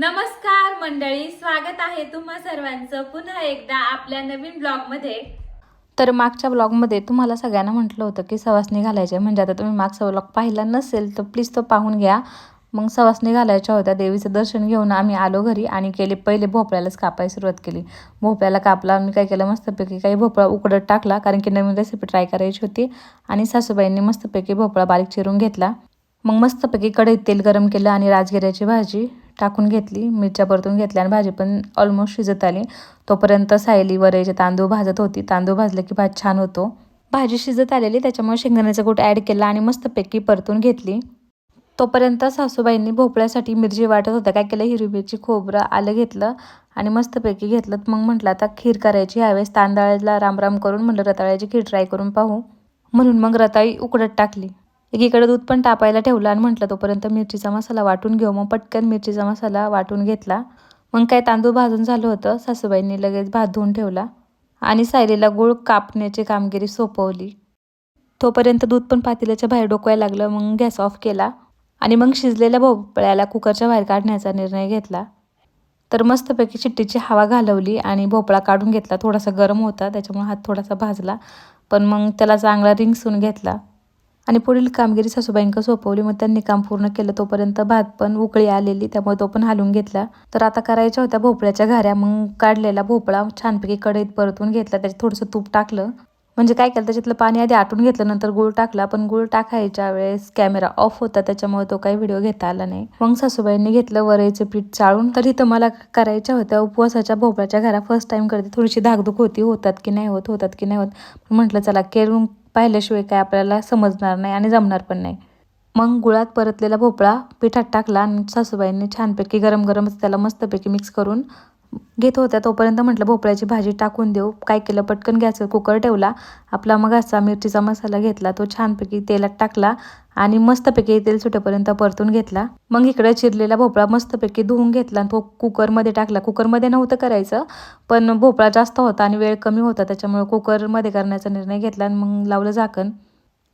नमस्कार मंडळी स्वागत आहे तुम्हा सर्वांचं. पुन्हा एकदा आपल्या नवीन ब्लॉगमध्ये. तर मागच्या ब्लॉगमध्ये तुम्हाला सगळ्यांना म्हटलं होतं की सवासणी घालायचे म्हणजे आता तुम्ही मागचा ब्लॉग पाहिला नसेल तर प्लीज तो पाहून घ्या. मग सवासणी घालायच्या होत्या. देवीचं दर्शन घेऊन आम्ही आलो घरी आणि केले पहिले भोपळ्यालाच कापायला सुरुवात केली. भोपळ्याला कापला आम्ही काय केलं? मस्तपैकी काही भोपळा उकडत टाकला कारण की नवीन रेसिपी ट्राय करायची होती. आणि सासूबाईंनी मस्तपैकी भोपळा बारीक चिरून घेतला. मग मस्तपैकी कढईत तेल गरम केलं आणि राजगिऱ्याची भाजी. टाकून घेतली मिरच्या परतून घेतल्या आणि भाजी पण ऑलमोस्ट शिजत आली. तोपर्यंत सायली वरईचे तांदूळ भाजत होती तांदूळ भाजले की भात छान होतो. भाजी शिजत आलेली त्याच्यामुळे शेंगदाण्याचा कूट ॲड केला आणि मस्तपैकी परतून घेतली. तोपर्यंत सासूबाईंनी भोपळ्यासाठी मिरची वाटत होत्या काय केलं हिरवी मिरची खोबरं आलं घेतलं आणि मस्तपैकी घेतलं. मग म्हटलं आता खीर करायची ह्यावेळेस तांदळाला रामराम करून म्हटलं रताळ्याची खीर ट्राय करून पाहू. म्हणून मग रताळी उकडत टाकली. एकीकडे दूध पण तापायला ठेवलं आणि म्हटलं तोपर्यंत मिरचीचा मसाला वाटून घेऊ. मग पटकन मिरचीचा मसाला वाटून घेतला. मग काय तांदूळ भाजून झालं होतं सासूबाईंनी लगेच भात धुवून ठेवला आणि सायलीला गुळ कापण्याची कामगिरी सोपवली. तोपर्यंत दूध पण पातेल्याच्या बाहेर डोकवायला लागलं मग गॅस ऑफ केला आणि मग शिजलेल्या भोपळ्याला कुकरच्या बाहेर काढण्याचा निर्णय घेतला. तर मस्तपैकी चिट्टीची हवा घालवली आणि भोपळा काढून घेतला. थोडासा गरम होता त्याच्यामुळे हात थोडासा भाजला पण मग त्याला चांगला रिंगसून घेतला. आणि पुढील कामगिरी सासूबाईंक सोपवली. मग त्यांनी काम पूर्ण केलं. तोपर्यंत भात पण उकळी आलेली. त्यामुळे तो पण हालून घेतला. तर आता करायच्या होत्या भोपळ्याच्या घाऱ्या. मग काढलेला भोपळा छानपैकी कढईत परतून घेतला. त्याच्यात थोडंसं तूप टाकलं. म्हणजे काय केलं त्याच्यातलं पाणी आधी आटून घेतलं. नंतर गुळ टाकला. पण गुळ टाकायच्या वेळेस कॅमेरा ऑफ होता. त्याच्यामुळे तो काही व्हिडिओ घेता आला नाही. मग सासूबाईंनी घेतलं वरईचे पीठ चाळून. तर इथं मला करायच्या होत्या उपवासाच्या भोपळ्याच्या घरा फर्स्ट टाइम करते. थोडीशी धाकधूक होती. होतात की नाही होत? होतात की नाही होत? म्हटलं चला केरून पाहिल्याशिवाय काय आपल्याला समजणार नाही आणि जमणार पण नाही. मग गुळात परतलेला भोपळा पिठात टाकला आणि सासूबाईंनी छानपैकी गरम गरमच त्याला मस्तपैकी मिक्स करून घेत होत्या तोपर्यंत म्हटलं भोपळ्याची भाजी टाकून देऊ. काय केलं? पटकन गॅसवर कुकर ठेवला. आपला मग असा मिरचीचा मसाला घेतला. तो छानपैकी तेलात टाकला आणि मस्तपैकी तेल सुटेपर्यंत परतून घेतला. मग इकडे चिरलेला भोपळा मस्तपैकी धुवून घेतला आणि तो कुकरमध्ये टाकला. कुकरमध्ये नव्हतं करायचं पण भोपळा जास्त होता आणि वेळ कमी होता. त्याच्यामुळे कुकरमध्ये करण्याचा निर्णय घेतला आणि मग लावलं झाकण.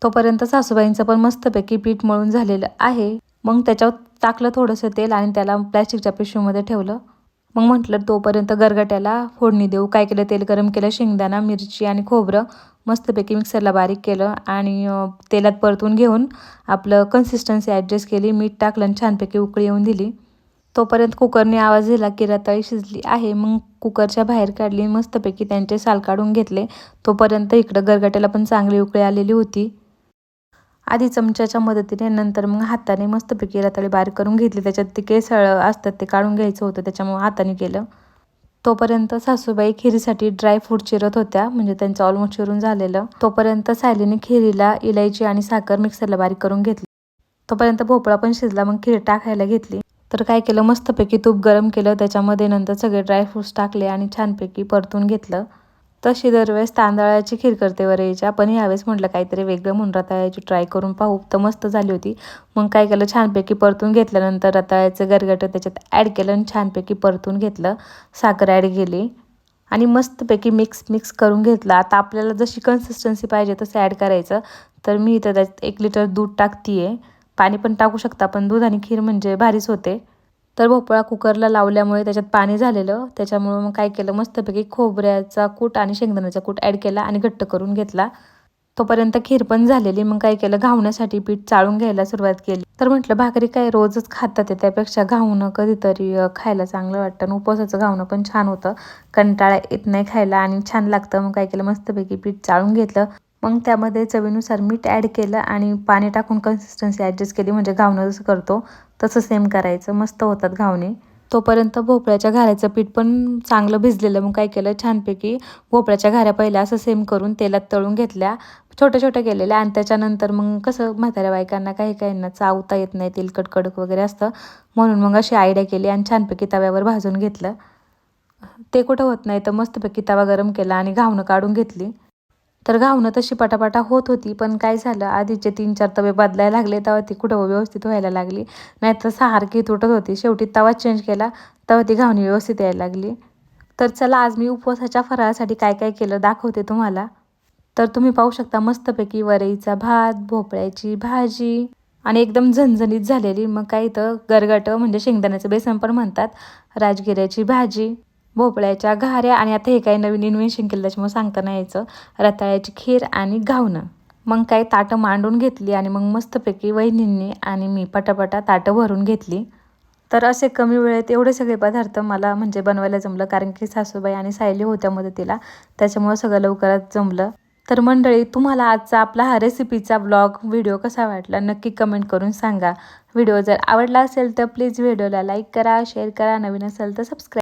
तोपर्यंत सासूबाईंचं पण मस्तपैकी पीठ मळून झालेलं आहे. मग त्याच्यावर टाकलं थोडंसं तेल आणि त्याला प्लॅस्टिकच्या पिशवीमध्ये ठेवलं. मग म्हटलं तोपर्यंत गरगट्याला फोडणी देऊ. काय केलं? तेल गरम केलं शेंगदाणा मिरची आणि खोबरं मस्तपैकी मिक्सरला बारीक केलं आणि तेलात परतून घेऊन आपलं कन्सिस्टन्सी ॲडजस्ट केली मीठ टाकलं आणि छानपैकी उकळी येऊन दिली. तोपर्यंत कुकरने आवाज दिला की रताळी शिजली आहे. मग कुकरच्या बाहेर काढली मस्तपैकी त्यांचे साल काढून घेतले. तोपर्यंत इकडं गरगट्याला पण चांगली उकळी आलेली होती. आधी चमच्याच्या मदतीने नंतर मग हाताने मस्तपैकी रताळी बारीक करून घेतली. त्याच्यात ते केसळ असतात ते काढून घ्यायचं होतं त्याच्यामुळे हाताने केलं. तोपर्यंत सासूबाई खिरीसाठी ड्राय फ्रूट चिरत होत्या म्हणजे त्यांचं ऑलमोस्ट चिरून झालेलं. तोपर्यंत सायलीने खिरीला इलायची आणि साखर मिक्सरला बारीक करून घेतली. तोपर्यंत भोपळा पण शिजला मग खीर टाकायला घेतली. तर काय केलं? मस्तपैकी तूप गरम केलं. त्याच्यामध्ये नंतर सगळे ड्रायफ्रूट्स टाकले आणि छानपैकी परतून घेतलं. तशी दरवेळेस तांदळाची खीर करते वरईच्या. पण यावेळेस म्हटलं काहीतरी वेगळं म्हणून रताळ्याची ट्राय करून पाहू. तर मस्त झाली होती. मग काय केलं? छानपैकी परतून घेतल्यानंतर रताळ्याचं गरगटं त्याच्यात ॲड केलं आणि छानपैकी परतून घेतलं. साखर ॲड केली. आणि मस्तपैकी मिक्स मिक्स करून घेतलं. आता आपल्याला जशी कन्सिस्टन्सी पाहिजे तसं ॲड करायचं. तर मी इथं त्यात एक लिटर दूध टाकते आहे पाणी पण टाकू शकता पण दूध आणि खीर म्हणजे भारीच होते. तर भोपळा कुकरला लावल्यामुळे त्याच्यात पाणी झालेलं. त्याच्यामुळं मग काय केलं? मस्तपैकी खोबऱ्याचा कूट आणि शेंगदाण्याचा कूट ॲड केला आणि घट्ट करून घेतला. तोपर्यंत खीर पण झालेली. मग काय केलं? घावण्यासाठी पीठ चाळून घ्यायला सुरुवात केली. तर म्हटलं भाकरी काय रोजच खातात आहे त्यापेक्षा घावणं कधीतरी खायला चांगलं वाटतं. आणि उपवासाचं घावणं पण छान होतं. कंटाळा येत नाही खायला आणि छान लागतं. मग काय केलं? मस्तपैकी पीठ चाळून घेतलं. मग त्यामध्ये चवीनुसार मीठ ॲड केलं आणि पाणी टाकून कन्सिस्टन्सी ॲडजस्ट केली. म्हणजे घावणं जसं करतो तसं सेम करायचं. मस्त होतात घावणे. तोपर्यंत भोपळ्याच्या घाऱ्याचं पीठ पण चांगलं भिजलेलं. मग काय केलं? छानपैकी भोपळ्याच्या घाऱ्या पहिल्या असं सेम करून तेलात तळून घेतल्या. छोट्या छोट्या केलेल्या. आणि त्याच्यानंतर मग कसं म्हाताऱ्या बायकांना काही काहींना चावता येत नाही. तेलकट कडक वगैरे असतं. म्हणून मग अशी आयडिया केली आणि छानपैकी तव्यावर भाजून घेतलं. ते कुठं होत नाही तर मस्तपैकी तवा गरम केला आणि घावणं काढून घेतली. तर घावणं तशी पटापटा होत होती पण काय झालं? आधीचे तीन चार तवे बदलायला लागले तेव्हा ती कुठं व्यवस्थित व्हायला लागली? नाहीतर सारखी तुटत होती. शेवटी तवा चेंज केला तेव्हा ती घावणी व्यवस्थित यायला लागली. तर चला आज मी उपवासाच्या फराळासाठी काय काय केलं दाखवते तुम्हाला. तर तुम्ही पाहू शकता मस्तपैकी वरईचा भात भोपळ्याची भाजी आणि एकदम झणझणीत झालेली मग काय इथं गरगटं म्हणजे शेंगदाण्याचं बेसन पण म्हणतात राजगिऱ्याची भाजी. भोपळ्याच्या घाऱ्या आणि आता हे काही नवीन इन्व्हेन्शन केलं त्याच्यामुळे सांगता नाही यायचं. रताळ्याची खीर आणि घावणं. मग काही ताटं मांडून घेतली आणि मग मस्तपैकी वहिनींनी आणि मी पटापटा ताटं भरून घेतली. तर असे कमी वेळेत एवढे सगळे पदार्थ मला म्हणजे बनवायला जमलं कारण की सासूबाई आणि सायली होत्या मदतीला. त्याच्यामुळं सगळं लवकरात जमलं. तर मंडळी तुम्हाला आजचा आपला हा रेसिपीचा ब्लॉग व्हिडिओ कसा वाटला नक्की कमेंट करून सांगा. व्हिडिओ जर आवडला असेल तर प्लीज व्हिडिओला लाईक करा शेअर करा. नवीन असेल तर सबस्क्राईब